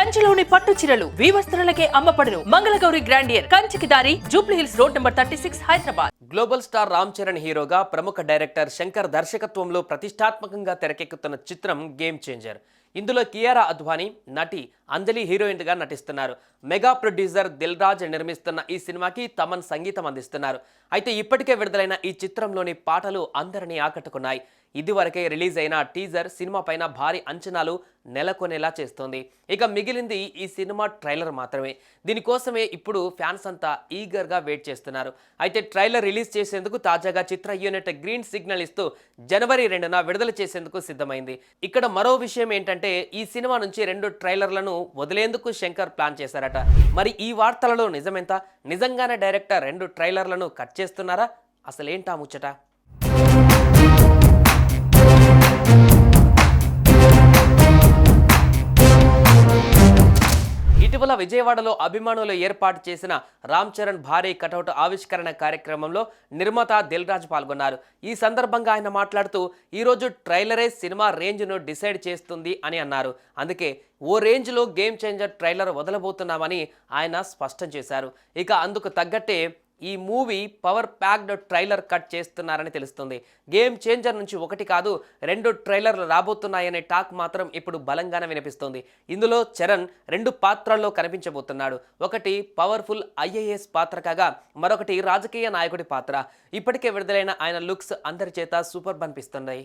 కంచిలోని పట్టు చీరలు వివస్త్రాలకే అమ్మపడును మంగళగౌరి గ్రాండియర్. కంచికి దారి Jubilee Hills road number thirty six Hyderabad. Global star Ram Charan హీరోగా ప్రముఖ డైరెక్టర్ శంకర్ దర్శకత్వంలో ప్రతిష్టాత్మకంగా తెరకెక్కుతున్న చిత్రం గేమ్ చేంజర్. ఇందులో కియారా అద్వానీ నటి అంజలి హీరోయిన్గా నటిస్తున్నారు. మెగా ప్రొడ్యూసర్ దిల్ రాజ్ నిర్మిస్తున్న ఈ సినిమాకి తమన్ సంగీతం అందిస్తున్నారు. అయితే ఇప్పటికే విడుదలైన ఈ చిత్రంలోని పాటలు అందరినీ ఆకట్టుకున్నాయి. ఇదివరకే రిలీజ్ అయిన టీజర్ సినిమా పైన భారీ అంచనాలు నెలకొనేలా చేస్తోంది. ఇక మిగిలింది ఈ సినిమా ట్రైలర్ మాత్రమే. దీనికోసమే ఇప్పుడు ఫ్యాన్స్ అంతా ఈగర్గా వెయిట్ చేస్తున్నారు. అయితే ట్రైలర్ రిలీజ్ చేసేందుకు తాజాగా చిత్ర యూనిట్ గ్రీన్ సిగ్నల్ ఇస్తూ జనవరి రెండున విడుదల చేసేందుకు సిద్ధమైంది. ఇక్కడ మరో విషయం ఏంటంటే ఈ సినిమా నుంచి రెండు ట్రైలర్లను వదిలేందుకు శంకర్ ప్లాన్ చేశారట. మరి ఈ వార్తలలో నిజమెంత? నిజంగానే డైరెక్టర్ రెండు ట్రైలర్లను కట్ చేస్తున్నారా? అసలేంటా ముచ్చట? విజయవాడలో అభిమానులు ఏర్పాటు చేసిన రామ్ చరణ్ భారీ కటౌట్ ఆవిష్కరణ కార్యక్రమంలో నిర్మాత దిల్రాజ్ పాల్గొన్నారు. ఈ సందర్భంగా ఆయన మాట్లాడుతూ ఈరోజు ట్రైలరే సినిమా రేంజ్ను డిసైడ్ చేస్తుంది అని అన్నారు. అందుకే ఓ రేంజ్లో గేమ్ చేంజర్ ట్రైలర్ వదలబోతున్నామని ఆయన స్పష్టం చేశారు. ఇక అందుకు తగ్గట్టే ఈ movie power packed trailer cut చేస్తున్నారని తెలుస్తుంది. గేమ్ చేంజర్ నుంచి ఒకటి కాదు రెండు ట్రైలర్లు రాబోతున్నాయనే టాక్ మాత్రం ఇప్పుడు బలంగానే వినిపిస్తుంది. ఇందులో చరణ్ రెండు పాత్రల్లో కనిపించబోతున్నాడు. ఒకటి పవర్ఫుల్ ఐఏఎస్ పాత్ర కాగా మరొకటి రాజకీయ నాయకుడి పాత్ర. ఇప్పటికే విడుదలైన ఆయన లుక్స్ అందరి చేత సూపర్ అనిపిస్తున్నాయి.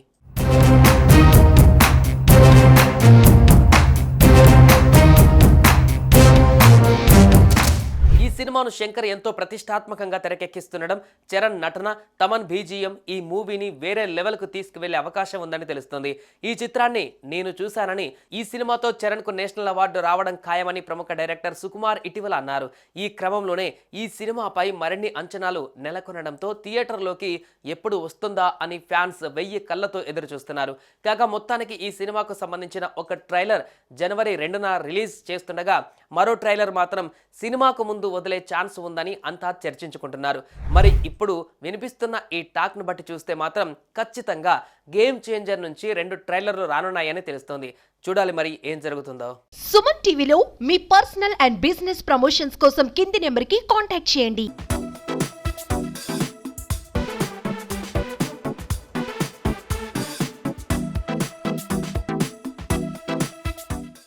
సినిమాను శంకర్ ఎంతో ప్రతిష్టాత్మకంగా తెరకెక్కిస్తుండడం చరణ్ నటన తమన్ బీజిఎం ఈ మూవీని వేరే లెవెల్కు తీసుకువెళ్ళే అవకాశం ఉందని తెలుస్తుంది. ఈ చిత్రాన్ని నేను చూశానని ఈ సినిమాతో చరణ్కు నేషనల్ అవార్డు రావడం ఖాయమని ప్రముఖ డైరెక్టర్ సుకుమార్ ఇటీవల అన్నారు. ఈ క్రమంలోనే ఈ సినిమాపై మరిన్ని అంచనాలు నెలకొనడంతో థియేటర్లోకి ఎప్పుడు వస్తుందా అని ఫ్యాన్స్ వెయ్యి కళ్ళతో ఎదురు చూస్తున్నారు కాగా మొత్తానికి ఈ సినిమాకు సంబంధించిన ఒక ట్రైలర్ జనవరి రెండున రిలీజ్ చేస్తుండగా మరో ట్రైలర్ మాత్రం సినిమాకు ముందు వదిలే ఛాన్స్ ఉందని అంతా చర్చించుకుంటున్నారు. మరి ఇప్పుడు వినిపిస్తున్న ఈ టాక్ను బట్టి చూస్తే మాత్రం ఖచ్చితంగా గేమ్ చేంజర్ నుంచి రెండు ట్రైలర్లు రానున్నాయని తెలుస్తోంది. చూడాలి మరి ఏం జరుగుతుందో. సుమన్ టీవీలో మీ పర్సనల్ అండ్ బిజినెస్ ప్రమోషన్స్ కోసం కింది నెంబర్కి కాంటాక్ట్ చేయండి.